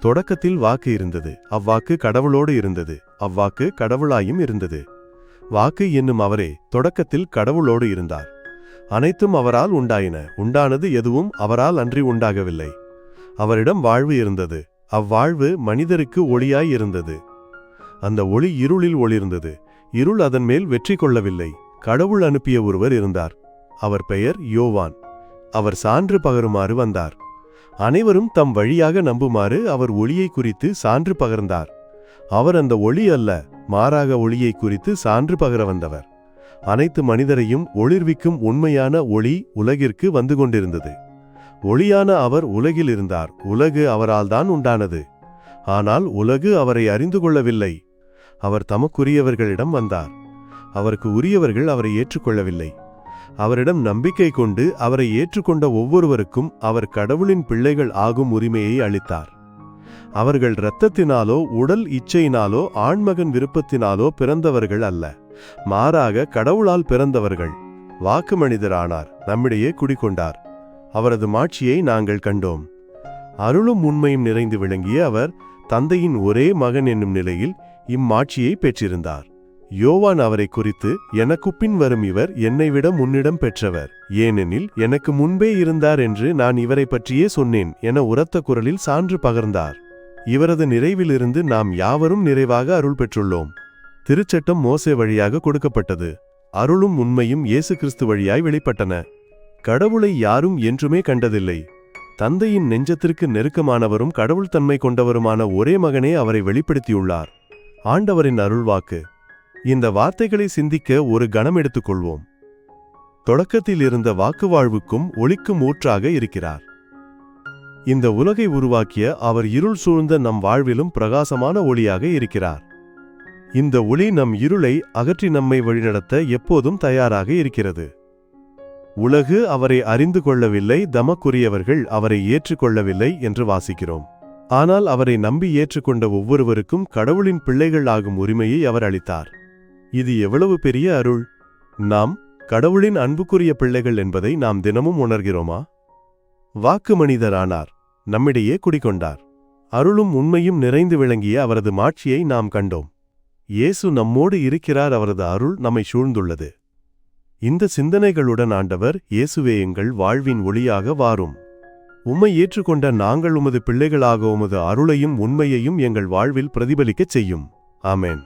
தொடக்கத்தில் வாக்கு இருந்தது. அவ்வாக்கு கடவுளோடு இருந்தது. அவ்வாக்கு கடவுளாயும் இருந்தது. வாக்கு என்னும் அவரே தொடக்கத்தில் கடவுளோடு இருந்தார். அனைத்தும் அவரால் உண்டாயின. உண்டானது எதுவும் அவரால் அன்றி உண்டாகவில்லை. அவரிடம் வாழ்வு இருந்தது. அவ்வாழ்வு மனிதருக்கு ஒளியாய் இருந்தது. அந்த ஒளி இருளில் ஒளிர்ந்தது. இருள் அதன் மேல் வெற்றி கொள்ளவில்லை. கடவுள் அனுப்பிய ஒருவர் இருந்தார். அவர் பெயர் யோவான். அவர் சான்று பகருமாறு வந்தார். அனைவரும் தம் வழியாக நம்புமாறு அவர் ஒளியை குறித்து சான்று பகர்ந்தார். அவர் அந்த ஒளி அல்ல மாறாக ஒளியை குறித்து சான்று பகர வந்தவர் அனைத்து மனிதரையும் ஒளிர்விக்கும் உண்மையான ஒளி உலகிற்கு வந்து கொண்டிருந்தது. ஒளியான அவர் உலகில் இருந்தார் உலகு அவரால் தான் உண்டானது. ஆனால் உலகு அவரை அறிந்து கொள்ளவில்லை. அவர் தமக்குரியவர்களிடம் வந்தார். அவருக்கு உரியவர்கள் அவரை ஏற்றுக்கொள்ளவில்லை. அவரிடம் நம்பிக்கை கொண்டு அவரை ஏற்றுக்கொண்ட ஒவ்வொருவருக்கும் அவர் கடவுளின் பிள்ளைகள் ஆகும் உரிமையை அளித்தார். அவர்கள் இரத்தத்தினாலோ உடல் இச்சையினாலோ ஆண்மகன் விருப்பத்தினாலோ பிறந்தவர்கள் அல்ல. மாறாக கடவுளால் பிறந்தவர்கள். வாக்கு மனிதரானார். நம்மிடையே குடிகொண்டார். அவரது மாட்சியை நாங்கள் கண்டோம். அருளும் உண்மையும் நிறைந்து விளங்கிய அவர் தந்தையின் ஒரே மகன் என்னும் நிலையில் இம்மாட்சியை பெற்றிருந்தார். யோவான் அவரை குறித்து எனக்கு பின் வரும் இவர் என்னை விட முன்னிடம் பெற்றவர். ஏனெனில் எனக்கு முன்பே இருந்தார் என்று நான் இவரை பற்றியே சொன்னேன் என உரத்த குரலில் சான்று பகர்ந்தார். இவரது நிறைவிலிருந்து நாம் யாவரும் நிறைவாக அருள் பெற்றுள்ளோம். திருச்சட்டம் மோசே வழியாக கொடுக்கப்பட்டது. அருளும் உண்மையும் இயேசு கிறிஸ்து வழியாய் வெளிப்பட்டன. கடவுளை யாரும் என்றுமே கண்டதில்லை. தந்தையின் நெஞ்சத்திற்கு நெருக்கமானவரும் கடவுள் தன்மை கொண்டவருமான ஒரே மகனே அவரை வெளிப்படுத்தியுள்ளார். ஆண்டவரின் அருள்வாக்கு. இந்த வார்த்தைகளை சிந்திக்க ஒரு கணம் எடுத்துக்கொள்வோம். தொடக்கத்தில் இருந்த வாக்குவாழ்வுக்கும் ஒளிக்கும் ஊற்றாக இருக்கிறார். இந்த உலகை உருவாக்கிய அவர் இருள் சூழ்ந்த நம் வாழ்விலும் பிரகாசமான ஒளியாக இருக்கிறார். இந்த ஒளி நம் இருளை அகற்றி நம்மை வழிநடத்த எப்போதும் தயாராக இருக்கிறது. உலகு அவரை அறிந்து கொள்ளவில்லை தமக்குரியவர்கள் அவரை ஏற்றுக்கொள்ளவில்லை என்று வாசிக்கிறோம். ஆனால் அவரை நம்பி ஏற்றுக்கொண்ட ஒவ்வொருவருக்கும் கடவுளின் பிள்ளைகள் ஆகும் உரிமையை அவர் அளித்தார். இது எவ்வளவு பெரிய அருள்? நாம் கடவுளின் அன்புக்குரிய பிள்ளைகள் என்பதை நாம் தினமும் உணர்கிறோமா? வாக்கு மனிதரானார் நம்மிடையே குடிகொண்டார். அருளும் உண்மையும் நிறைந்து விளங்கிய அவரது மாட்சியை நாம் கண்டோம். இயேசு நம்மோடு இருக்கிறார் அவரது அருள் நம்மை சூழ்ந்துள்ளது. இந்த சிந்தனைகளுடன் ஆண்டவர் இயேசுவே எங்கள் வாழ்வின் ஒளியாக வாரும். உம்மை ஏற்றுக்கொண்ட நாங்கள் உமது பிள்ளைகளாக உமது அருளையும் உண்மையையும் எங்கள் வாழ்வில் பிரதிபலிக்கச் செய்யும். ஆமேன்.